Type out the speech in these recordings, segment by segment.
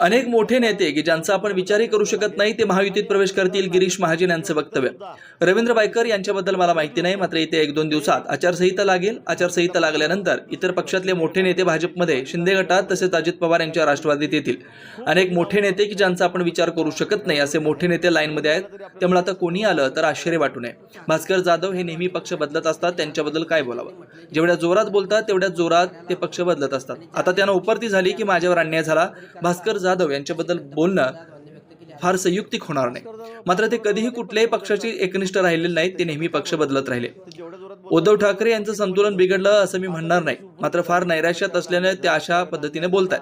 अनेक मोठे नेते की ज्यांचा आपण विचारही करू शकत नाही ते महायुतीत प्रवेश करतील गिरीश महाजन यांचं वक्तव्य. रवींद्र बायकर यांच्याबद्दल मला माहिती नाही मात्र येत्या एक दोन दिवसात आचारसंहिता लागेल. आचारसंहिता लागल्यानंतर इतर पक्षातले मोठे नेते भाजपमध्ये शिंदे गटात तसेच अजित पवार यांच्या राष्ट्रवादीत येतील. अनेक मोठे नेते की ज्यांचा आपण विचार करू शकत नाही असे मोठे नेते लाईनमध्ये आहेत. त्यामुळे आता कोणी आलं तर आश्चर्य वाटू नये. भास्कर जाधव हे नेहमी पक्ष बदलत असतात त्यांच्याबद्दल काय बोलावं? जेवढ्या जोरात बोलतात तेवढ्या जोरात ते पक्ष बदलत असतात. आता त्यांना उपरती झाली की माझ्यावर अन्याय झाला भास्कर जाधव यांच्याबद्दल बोलणं फार संयुक्तिक होणार नाही. मात्र ते कधीही कुठल्याही पक्षाची एकनिष्ठ राहिलेले नाहीत ते नेहमी पक्ष बदलत राहिले. उद्धव ठाकरे यांचं संतुलन बिघडलं असं मी म्हणणार नाही. मात्र फार नैराश्यात असल्याने ते अशा पद्धतीने बोलतात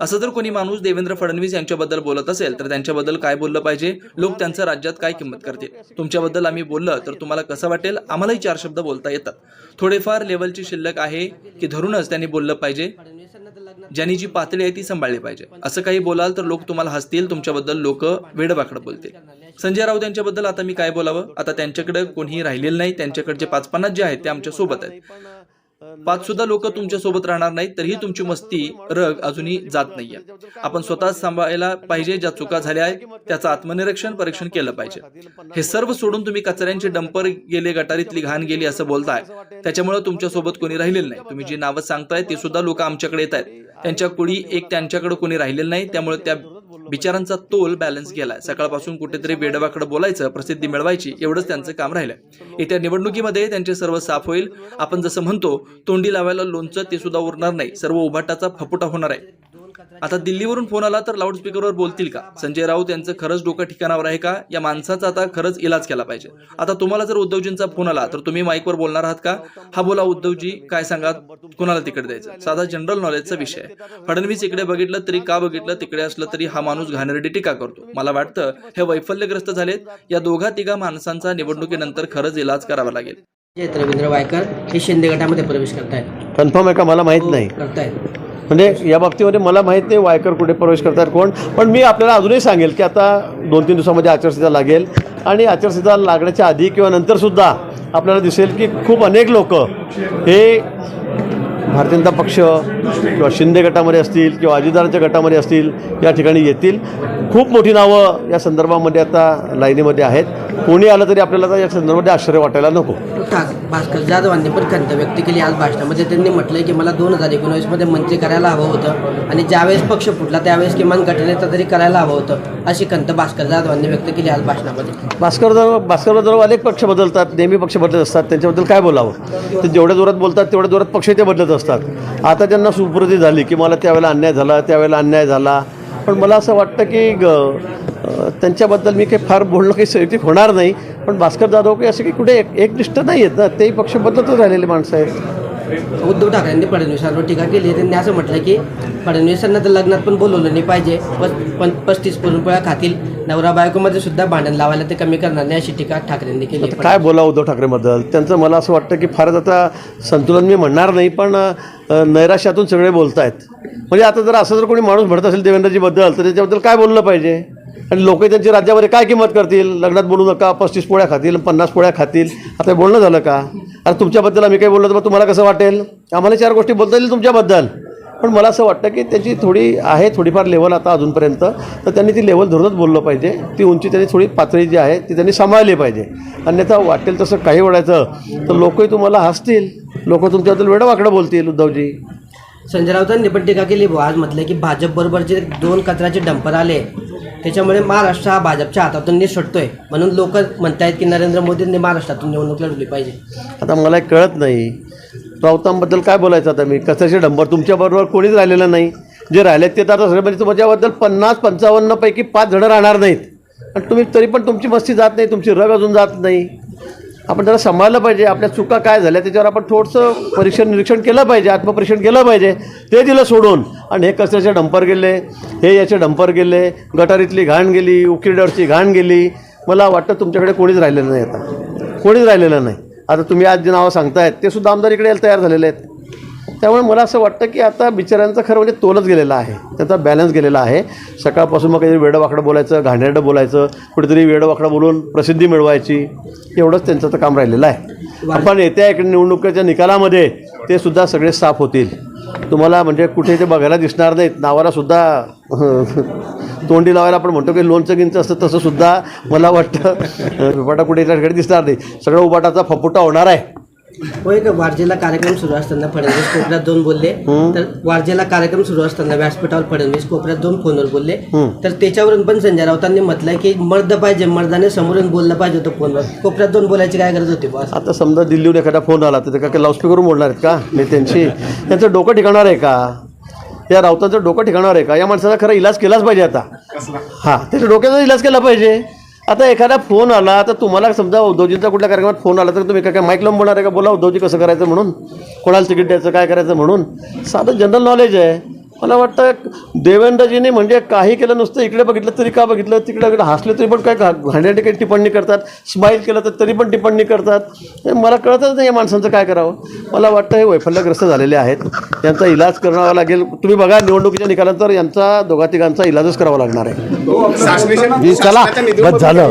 असं जर कोणी माणूस देवेंद्र फडणवीस यांच्याबद्दल बोलत असेल तर त्यांच्याबद्दल काय बोललं पाहिजे? लोक त्यांचं राज्यात काय किंमत करतील? तुमच्याबद्दल आम्ही बोललं तर तुम्हाला कसं वाटेल? आम्हालाही चार शब्द बोलता येतात. थोडेफार लेवलची शिल्लक आहे की धरूनच त्यांनी बोललं पाहिजे. ज्यांनी जी पातळी आहे ती सांभाळली पाहिजे. असं काही बोलाल तर लोक तुम्हाला हसतील तुमच्याबद्दल लोक वेडबाकडं बोलतील. संजय राऊत यांच्याबद्दल आता मी काय बोलावं? आता त्यांच्याकडे कोणीही राहिलेलं नाही त्यांच्याकडचे पाच पन्नास जे आहेत ते आमच्यासोबत आहेत. पाच सुद्धा लोक तुमच्यासोबत राहणार नाहीत तरीही तुमची मस्ती रग अजूनही जात नाहीये. आपण स्वतःच सांभाळायला पाहिजे ज्या चुका झाल्या आहेत त्याचं आत्मनिरीक्षण परीक्षण केलं पाहिजे. हे सर्व सोडून तुम्ही कचऱ्यांचे डंपर गेले गटारीतली घाण गेली असं बोलताय. त्याच्यामुळे तुमच्यासोबत कोणी राहिलेलं नाही. तुम्ही जी नावं सांगताय ते सुद्धा लोक आमच्याकडे येत आहेत त्यांच्या कुळी एक त्यांच्याकडे कोणी राहिलेलं नाही त्यामुळे त्या बिचारांचा तोल बॅलन्स गेलाय. सकाळपासून कुठेतरी वेडवाकडे बोलायचं प्रसिद्धी मिळवायची एवढंच त्यांचं काम राहिलं. येत्या निवडणुकीमध्ये त्यांचे सर्व साफ होईल. आपण जसं म्हणतो तोंडी लावायला लोणचं ते सुद्धा उरणार नाही. सर्व उभाटाचा फपुटा होणार आहे. आता दिल्लीवरून फोन आला तर लाऊडस्पीकरवर बोलतील का? संजय राऊत यांचं खरंच डोकं ठिकाणावर आहे का? या माणसाचा आता खरंच इलाज केला पाहिजे. आता तुम्हाला जर उद्धवजींचा फोन आला तर तुम्ही माईकवर बोलणार आहात का? हा बोला उद्धवजी काय सांगा? कोणाला तिकडे द्यायचं? साधा जनरल नॉलेजचा विषय आहे. फडणवीस इकडे बघितलं तरी का बघितलं तिकडे असलं तरी हा माणूस घाणेरडी टीका करतो. मला वाटतं हे वैफल्यग्रस्त झालेत. या दोघा तिघा माणसांचा निवडणुकीनंतर खरंच इलाज करावा लागेल. रवींद्र वायकर हे शिंदे गटामध्ये प्रवेश करतायत. कन्फर्म आहे का? मला माहीत नाही. करतायत. म्हणजे या बाबतीमध्ये मला माहीत नाही वायकर कुठे प्रवेश करतात कोण. पण मी आपल्याला अजूनही सांगेल की आता दोन तीन दिवसामध्ये आचारसंहिता लागेल. आणि आचारसंहिता लागण्याच्या आधी किंवा नंतरसुद्धा आपल्याला दिसेल की खूप अनेक लोक हे भारतीय जनता पक्ष किंवा शिंदे गटामध्ये असतील किंवा अजितदारांच्या गटामध्ये असतील या ठिकाणी येतील. खूप मोठी नावं या संदर्भामध्ये आता लाईनीमध्ये आहेत. कोणी आलं तरी आपल्याला या संदर्भामध्ये आश्चर्य वाटायला नको. भास्कर जाधवांनी पण खंत व्यक्त केली आज भाषणामध्ये. त्यांनी म्हटलंय की मला दोन हजार एकोणवीसमध्ये मंत्री करायला हवं होतं आणि ज्यावेळेस पक्ष फुटला त्यावेळेस किमान गटनेता तरी करायला हवं होतं अशी खंत भास्कर जाधवांनी व्यक्त केली आज भाषणामध्ये. भास्कर भास्कर जर अनेक पक्ष बदलतात नेहमी पक्ष बदलत असतात त्यांच्याबद्दल काय बोलावं? ते जेवढ्या जोरात बोलतात तेवढ्या जोरात पक्ष ते बदलत असतात. आता त्यांना सुप्रती झाली की मला त्यावेळेला अन्याय झाला त्यावेळेला अन्याय झाला पण मला असं वाटतं की त्यांच्याबद्दल मी काही फार बोलणं काही संयुक्तिक होणार नाही. पण भास्कर जाधव काही असे काही कुठे एक एकनिष्ठ नाही आहेत ना? तेही पक्ष बदलतच राहिलेले माणसं आहेत. उद्धव ठाकरेंनी फडणवीसांवर टीका केली त्यांनी असं म्हटलं की फडणवीसांना तर लग्नात पण बोलवलं नाही पाहिजे. पण पस्तीस पुरणपोळ्या खातील. नवरा बायकोमध्ये सुद्धा भांडण लावायला ते कमी करणार नाही अशी टीका ठाकरेंनी केली काय बोला उद्धव ठाकरेबद्दल? त्यांचं मला असं वाटतं की फारच आता संतुलन मी म्हणणार नाही पण नैराश्यातून सगळे बोलत आहेत म्हणजे आता जर असं जर कोणी माणूस म्हणत असेल देवेंद्रजीबद्दल तर त्याच्याबद्दल काय बोललं पाहिजे? आणि लोक त्यांची राज्यामध्ये काय किंमत करतील? लग्नात बोलू नका पस्तीस पोळ्या खातील पन्नास पोळ्या खातील. आता बोलणं झालं का? अरे तुमच्याबद्दल आम्ही काही बोललो तर मग तुम्हाला कसं वाटेल? आम्हाला चार गोष्टी बोलता येईल तुमच्याबद्दल. पण मला असं वाटतं की त्याची थोडी आहे थोडीफार लेवल आता अजूनपर्यंत. तर त्यांनी ती लेवल धरूनच बोललं पाहिजे. ती उंची त्यांनी थोडी पातळी जी आहे ती त्यांनी सांभाळली पाहिजे. अन्यथा वाटेल तसं काही ओढायचं. तर लोकही तुम्हाला हसतील. लोक तुमच्याबद्दल वेडवाकडं बोलतील उद्धवजी. संजय राऊतांनी पण टीका केली आज म्हटलं की भाजप जे दोन कचऱ्याचे डंपर आले. त्याच्यामुळे महाराष्ट्र हा भाजपच्या हातातून निसटतोय. म्हणून लोक म्हणतायत की नरेंद्र मोदींनी महाराष्ट्रातून निवडणूक लढवली पाहिजे. आता मला एक कळत नाही. राऊतांबद्दल काय बोलायचं आता मी? कचऱ्याचे डंबर तुमच्याबरोबर कोणीच राहिलेलं नाही. जे राहिलेत ते तर आता सगळे म्हणजे तुमच्याबद्दल पन्नास पंचावन्नपैकी पाच जणं राहणार नाहीत. आणि तुम्ही तरी पण तुमची मस्ती जात नाही तुमची रग अजून जात नाही. आपण जरा सांभाळलं पाहिजे. आपल्या चुका काय झाल्या त्याच्यावर आपण थोडंसं परीक्षण निरीक्षण केलं पाहिजे आत्मपरीक्षण केलं पाहिजे. ते दिलं सोडून. आणि हे कचऱ्याचे डंपर गेले? हे याचे डंपर गेले. गटारीतली घाण गेली उकिरडरची घाण गेली. मला वाटतं तुमच्याकडे कोणीच राहिलेलं नाही आता. कोणीच राहिलेलं नाही. आता तुम्ही आज जे नावं सांगतायत ते सुद्धा आमदार इकडे यायला तयार झालेले आहेत. त्यामुळे मला असं वाटतं की आता बिचाऱ्यांचं खरं म्हणजे तोलच गेलेला आहे. त्याचा बॅलन्स गेलेला आहे. सकाळपासून मग काहीतरी वेडंवाकडं बोलायचं घाणेरडं बोलायचं कुठेतरी वेडंवाकडं बोलून प्रसिद्धी मिळवायची एवढंच त्यांचं तर काम राहिलेलं आहे. आपण येत्या एक निवडणुकीच्या निकालामध्ये ते सुद्धा सगळे साफ होतील. तुम्हाला म्हणजे कुठे ते बघायला दिसणार नाहीत. नावाला सुद्धा तोंडी लावायला आपण म्हणतो की लोणचं गिंचं असतं तसं सुद्धा मला वाटतं उबाटा कुठे त्या ठिकाणी दिसणार नाही. सगळं उबाटाचा फपुटा होणार आहे. होय का वारजेला कार्यक्रम सुरू असताना फडणवीस कोपऱ्यात दोन बोलले. तर वारजेला कार्यक्रम सुरू असताना व्यासपीठावर फडणवीस कोपऱ्यात दोन फोनवर बोलले. तर त्याच्यावरून पण संजय राऊतांनी म्हटलंय की मर्द पाहिजे मर्दाने समोरून बोललं पाहिजे होतं फोनवर. कोपऱ्यात दोन बोलायची काय गरज होती बॉस आता समजा दिल्लीहून एखादा फोन आला तर ते काय लाऊडस्पीकरून बोलणार आहेत का? नेत्यांशी? त्यांचं डोकं ठिकाणार आहे का? या राऊतांचं डोकं ठिकाणार आहे का? या माणसाचा खरा इलाज केलाच पाहिजे आता. हां त्याच्या डोक्याचा इलाज केला पाहिजे. आता एखादा फोन आला तर तुम्हाला समजा उद्धवजींचा कुठल्या कार्यक्रमात फोन आला तर तुम्ही काय काय माईक लावून बोलणार आहे का? बोला उद्धवजी कसं करायचं म्हणून? कोणाला तिकीट द्यायचं काय करायचं म्हणून? साधं जनरल नॉलेज आहे. मला वाटतं देवेंद्रजीने म्हणजे काही केलं नुसतं इकडे बघितलं तरी का बघितलं तिकडे इकडे हसले तरी पण काय घाण्यासाठी काही टिप्पणी करतात स्माईल केलं तर तरी पण टिप्पणी करतात. हे मला कळतच नाही या माणसांचं काय करावं. मला वाटतं हे वैफल्यग्रस्त झालेले आहेत. यांचा इलाज करावा लागेल. तुम्ही बघा निवडणुकीच्या निकालानंतर यांचा दोघा तिघांचा इलाजच करावा लागणार आहे. शासनाच्या चला बस झालं.